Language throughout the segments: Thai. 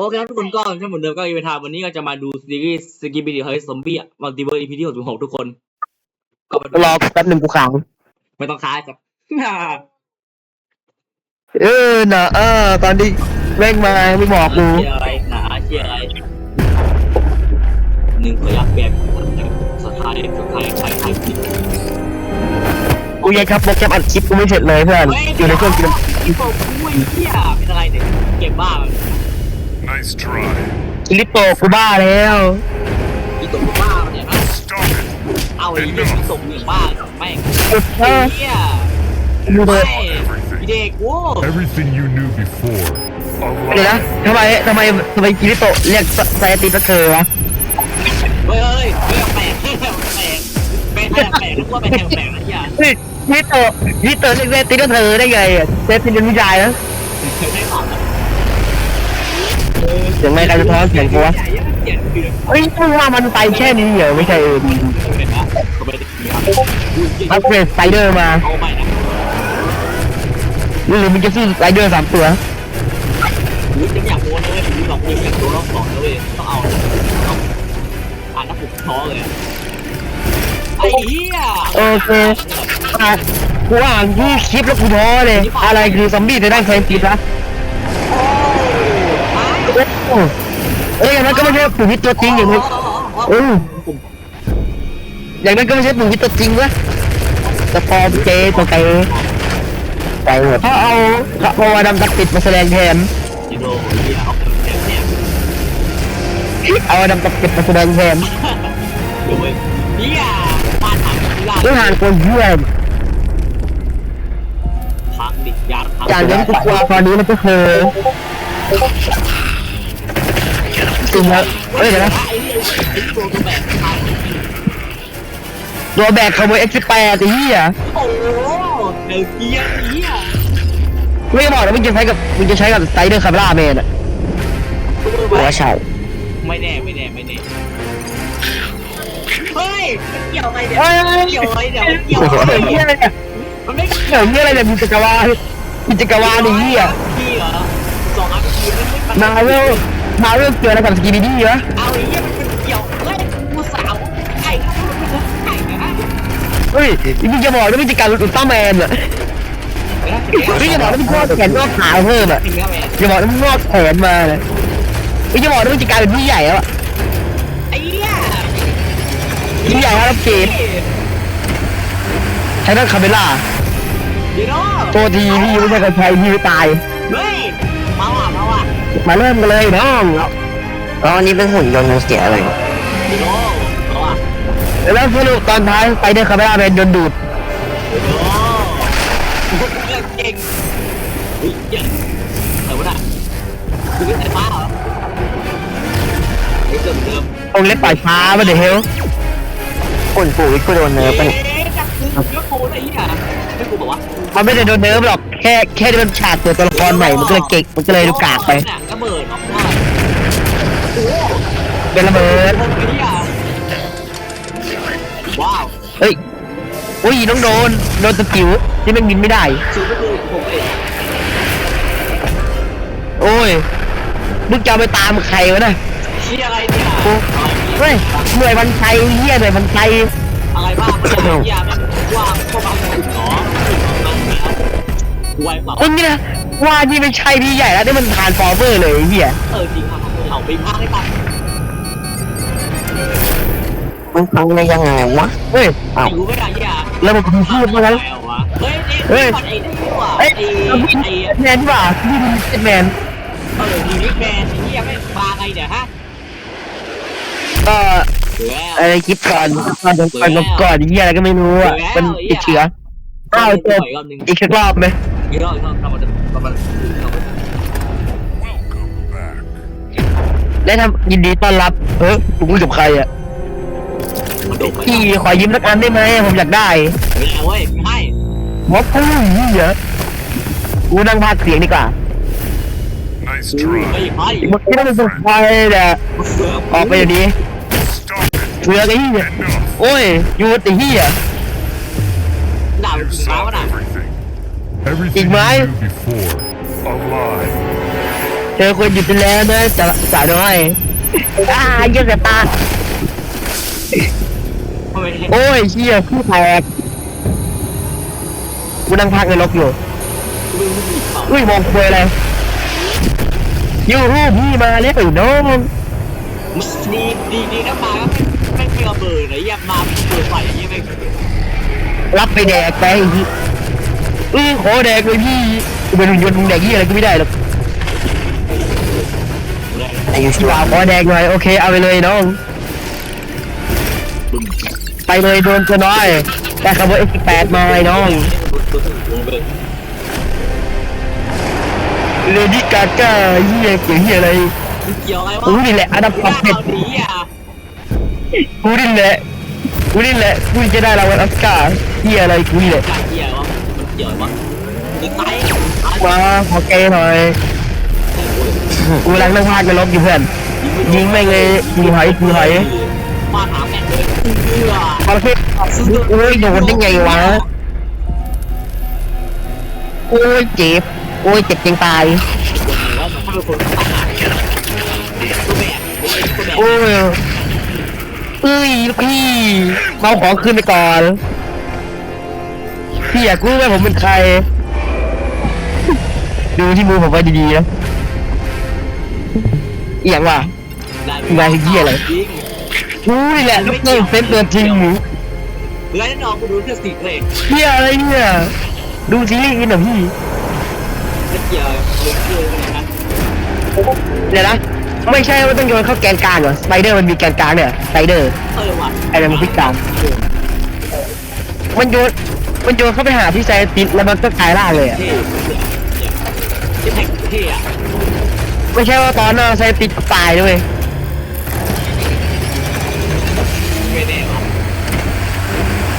โอเคครับทุกคนก็เช่นเหมือนเดิมก็อีเวนทาวันนี้ก็จะมาดูซีรีส์สกิบิดี้เฮ้ยซอมบี้มัลติเวิร์อีพีที่หกสิบหกทุกคนก็มาดูรอแป๊บหนึ่งกูขังไม่ต้องค้ายครับเออน่ะเออตอนนี้แม่งมาไม่บอกกูเชียร์อะไรหนาเชียร์อะไรหนึ่งขอยักแบบสุดท้ายสุดท้ายใครใครผิดกูยังครับโปรแกรมอัดคลิปกูไม่เสร็จเลยเพื่อนอยู่ในเครื่องกินอีโปกูไอ้เหี้ยเป็นอะไรเนี่ยเก็บบ้ามัน Nice try. กิลิปโตกูบ้าแล้ว อีตกบ้ามันเนี่ยนะ Stop it. เอาไอ้เหี้ยอีตกเนี่ยบ้าแม่งเอไอ้อเหี้ยดูเบอร์ ไม่ไอ้เด็กโว้ Everything you knew before. เดี๋ยว A นะ lie. ทำไมทำไมทำไมกิลิปโตเรียกไซติสเธอวะเฮ้ยเฮ้ยเฮ้ยแปลกแปลกแปลกแปลกแปลกนึกว่าเป็นแปลกแปลกนะเหี้ยเฮ้ยกิลิปโตกิลิปโตเรียกไซติสเธอได้ไงอะเซฟเป็นผู้ชายนะ ไม่หอมนะ เสียงไม่ใครจะท้อเสียงกูวะใหญ่ยังเสียงคือเฮ้ยมึงว่ามันไปแค่นี้เหรอไม่ใช่เออเป็นนะเขาไม่ได้ตีครับอัพเกรดสไปเดอร์มาเอาไปนะหรือมึงจะสู้สไปเดอร์สามตัวกูจะอยากโดนเลยกูหลอกกูอยากโดนรอบสองแล้วเว้ยต้องเอาต้องอ่านแล้วผมท้อเลยไอ้เหี้ยโอเคอะกูอ่านที่คลิปแล้วกูท้อเลย อะไรคือซอมบี้จะได้แทนคลิปละ โอ้เอ้ยอย่างนั้นก็ไม่ใช่ปู่วิทย์ตัวจริงอย่างนี้เอออย่างนั้นก็ไม่ใช่ปู่วิทย์ตัวจริงวะแต่พอเจตัวเตไปหมดถ้าเอาเอาวาดำตัดปิดมาแสดงแทนจิโร่เหี้ยเอาแถมเนี่ยเอาวาดำตัดปิดมาแสดงแทนดูเว้ยเหี้ยบ้านถังกีฬาต้องหานคนเพื่อนพังดิยาพังอย่างนั้นกูกลัวตอนนี้มันก็คือ จริงครับเอ้ยเดี๋ยวนะไอ้เหี้ยไอ้ตัวตัวแบบพังตัวแบกขโมย X8 ไอ้เหี้ยโอ้โหเดลเกียร์เหี้ยไม่บอกนะมึงจะใช้กับมึงจะใช้กับสไตเดอร์คาร์บราแมนอะหัวใช่ไม่แน่ไม่แน่ไม่แน่เฮ้ยมันเกี่ยวอะไรเนี่ยเฮ้ยเกี่ยวอะไรเนี่ยมันเกี่ยวเกี่ยวอะไรเหี้ยเนี่ยอะไรเนี่ยมันไม่เกี่ยวเหี้ยอะไรเนี่ยมีจักรวาลมีจักรวาลไอ้เหี้ยพี่เหรอสองอันพี่มันไม่มาเวล มาเวลเกี่ยวอะไรกับสกีบีดี้วะเอาไอ้เหี้ยมันเป็นเกี่ยวเฮ้ยกูสาวไก่ก็มันไก่นะเฮ้ยมึงจะบอกว่ามึงจะกลายเป็นอุลตร้าแมนอะมึงจะบอกว่ามึงงอกแขนงอกขาเพิ่มอะถึงแล้วแม่อย่าบอกว่ามึงงอกแขนมาเลยมึงจะบอกว่ามึงจะกลายเป็นผู้ใหญ่แล้วอะไอ้เหี้ยผู้ใหญ่แล้วเกมใช้นั่นคาเมล่าเดี๋ยวตัวทีพี่ไม่ใช่กระชัยพี่ไม่ตายเฮ้ยเมาอะเมาอะ มาเริ่มกันเลยน้องแล้วอันนี้เป็นหุ่นยนต์มันเสียอะไรเดี๋ยวเมาอะแล้วสรุปตอนท้ายไปเดอร์คาเมล่าเป็นโดนดูดเดี๋ยวเก่งเฮ้ยเก่งแต่ว่าน่ะคือเป็นสายฟ้าเหรอเฮ้ยเดิมเดิมองเล็บปล่อยฟ้ามาเดี๋ยวเฮลหุ่นปู่วิกูโดนเนิร์ฟไปเอ๊ะจับคือเยอะโคอะไรเนี่ยไม่กูบอกว่ามันไม่ได้โดนเนิร์ฟหรอก แค่แค่ที่มันฉากตัวตัวละครใหม่มันก็เลยเก่งมันก็เลยดูกากไประเบิดออกมาโอ้เป็นระเบิดโหไอ้เนี่ยว้าวเฮ้ยอุ้ยน้องโดนโดนสกิลที่มันบินไม่ได้สูก็คือผมเองโอ้ยมึงจะเอาไปตามใครวะน่ะเชี่ยอะไรเนี่ยเฮ้ยเหนื่อยมันชัยเฮียเหนื่อยมันชัยอะไรบ้างเชี่ยแม่งว่าเข้ามาถึงหรอมันแล้ว ไวเปล่ามึงนี่นะว่านี่ไม่ใช่พี่ใหญ่แล้วนี่มันทานฟอร์เวอร์เลยไอ้เฮียเออจริงครับเอาไปพังให้ตัดมันฟังได้ยังไงวะเฮ้ยไอ้รู้ไม่ได้เหี้ยแล้วมันพูดมาแล้วเฮ้ยเฮ้ยไอ้นี่ว่ะเอ้ไอ้ยไอ้แมนที่ว่าพี่เป็นแมนเออทีวิกแมนไอ้เหี้ยไม่มาไงเนี่ยฮะก็แล้วอะไรคิดก่อนก่อนก่อนก่อนเฮียอะไรก็ไม่รู้อะมันติดเชื้ออ้าวเจออีกรอบนึงอีกสักรอบไหม อีกรอบอีกรอบทำมามา Welcome back. ได้ทำยินดีต้อนรับ เออกูพูดกับใครอะ มันดุไปพี่ขอยิ้มสักอันได้ไหมผมอยากได้ไม่ได้เว้ยไม่หมอพูดเฮียกูนั่งพากย์เสียงดีกว่า Nice เฮ้ย try. ไม่เมื่อกี้ต้องเป็นใครเนี่ออกไปเดี๋ยวนี้ Stop it. เสือกไอ้เหี้ย Enough. โอ้ยหยุดไอ้เหี้ยด่า You จริงแล้ว saw น่ะ everything. Everything you Igmai? knew before. A lie. เจอคนหยุดไปแล้วนะสาวสาวน้อยอ่าเยี่ยมตาทำไมโอ้ยเชี่ยผู้แตกกูนั่งพักในรถอยู่มึงมีเปล่าอุ้ยมองคุยอะไรยูฮูพี่มาเรียกไอ้น้องดีดีดีนะมาก็ไม่ไม่ระเบิดเลยยังมาเปิดไฟอย่างเงี้ยไม่รับไปแดกไปเออขอแดกเลยพี่กูเป็นหุ่นยนต์มึงแดกยี่อะไรก็ไม่ได้หรอกไอ้ชิวาขอแดกหน่อยโอเคเอาไปเลยน้องไปเลยโดนตัวน้อยแต่คำว่า X8 มาไอ้น้องเลดี้กาก้าเฮียเกี่ยวเฮียอะไรเกี่ยวอะไรวะกูนี่แหละอันดับท็อปเด็เจ็ดดดีอะกูนี่แหละกูนี่แหละกูจะได้รางวัลออสการ์เฮียอะไรกูนี่แหละกา เกี่ยววะเกี่ยววะยิงไปมาขอเกย์หน่อยกูกำลังนั่งพากในรถอยู่เพื่อนยิงแม่งเลยยิงหอยยิงหอยมาถามแม่งเลยเบื่อประเภทโอ้ยโดนได้ไงวะโอ้ยเจ็บโอ้ยเจ็บจริงตายว่ามันเป็นคนตั้งหาตัวแบบตัวแบบโอ้ยเอ้ยลูกพี่เอาของขึ้นไปก่อน พี่อยากรู้ว่าผมเป็นใคร ดูที่มือผมไว้ดีๆนะอหย่างว่ายิงอู้นี่แหละลูกเตอร์เซนตัวจริงหมูเบื่อแน่นอนกูดูเพื่อสิเลยเฮียอะไรเนี่ยดูซีรีส์กันเหรอพี่ไม่เกี่ยวเรื่องเกี่ยวกันนะเดี๋ยวนะไม่ใช่ว่าต้องโยนเข้าแกนกลางเหรอสไปเดอร์มันมีแกนกลางเนี่ยสไปเดอร์เออว่ะไอ้นั่นมันพิการมันโยน มันโยนเข้าไปหาที่ไซติสแล้วมันก็กลายร่างเลยอะเท่เท่เท่อะไม่ใช่ว่าตอนหน้าไซติสตายด้วยไม่แน่ว่ะ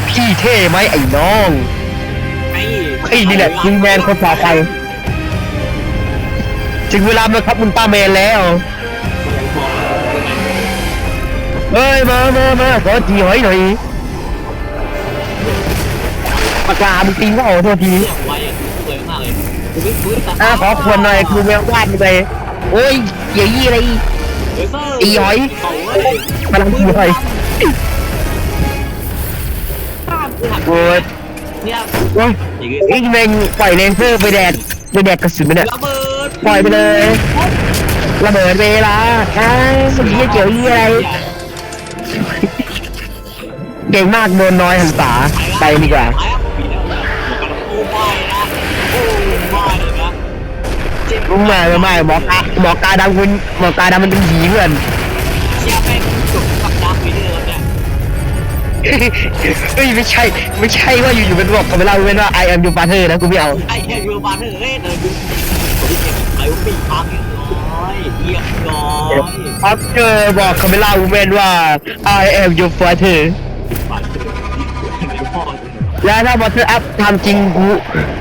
พี่เท่ไหมไอ้น้องไอ้ไอ้นี่แหละยิงแมนคนต่อไปถึงเวลามาครับอุลตร้าแมนแล้วเฮ้ยมามามาขอจีหอยหน่อย ปากกามึงตีว่าโอ้โทษทีเรื่องไว้สวยมากเลยกูไม่ฟื้นอ่าขอควรหน่อยคือแมววาดไปโอ้ยเกี่ยวยี่อะไรตีหอยพลังตีหอยโอ้ยเนี่ยโอ้ยอย่างงี้ไอ้แมงปล่อยเลเซอร์ไปแดดไปแดดกระสุนมันเนี่ยระเบิดปล่อยไปเลยระเบิดเวลาอ้าวสุดยี่เกี่ยวยี่อะไร เก่งมากโดนน้อยหันษาไปดีกว่า ไปอะปีแล้วนะ เจ็บลุงมาไม่ไม่หมอกาหมอกาดำคุณหมอกาดำมันเป็นผีเพื่อนเชียร์แม่งจบกับดาร์ควีเดอร์แล้วเนี่ยเฮ้ยไม่ใช่ไม่ใช่ว่าอยู่ๆเป็นบอกกับเวลาเป็นว่า I am your father นะกูไม่เอาไอ้เหี้ยยูบาร์เธอเอ้ยเดินดูคนที่เก็บไอ้วุ้ปีพังเรียบร้อยเรียบร้อยอัพเจอบอกกับเวลาวูแมนว่า I am your father บาดเจ็บไอ้พ่อแล้วถ้าบอสเตอร์อัพทำจริงกู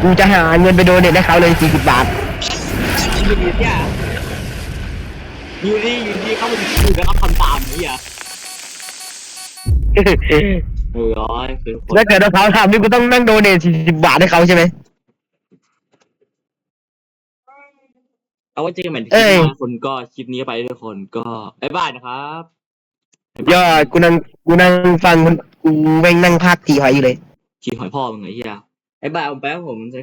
กูจะหาเงินไปโดเนทให้เขาเลย40บาท ยูดีเนี่ยยูดียูดีเข้ามาดูแล้วก็ทำตามนี่อะเออร้อยคือคนถ้าเกิดว่าเขาทำนี่กูต้องนั่งโดเนท40 บาทให้เขาใช่ไหม เอาไว่าเจอกันใหม่ที่เอ้ยหน้าคนก็คลิปนี้ไปทุกคนก็บ๊ายบายนะครับยอดกูนั่งกูนั่งฟังกูแม่งนั่งพากตีหอยอยู่เลย ขี่หอยพ่อมึงไงเฮียบ๊ายบายผมแป๊บผมใช้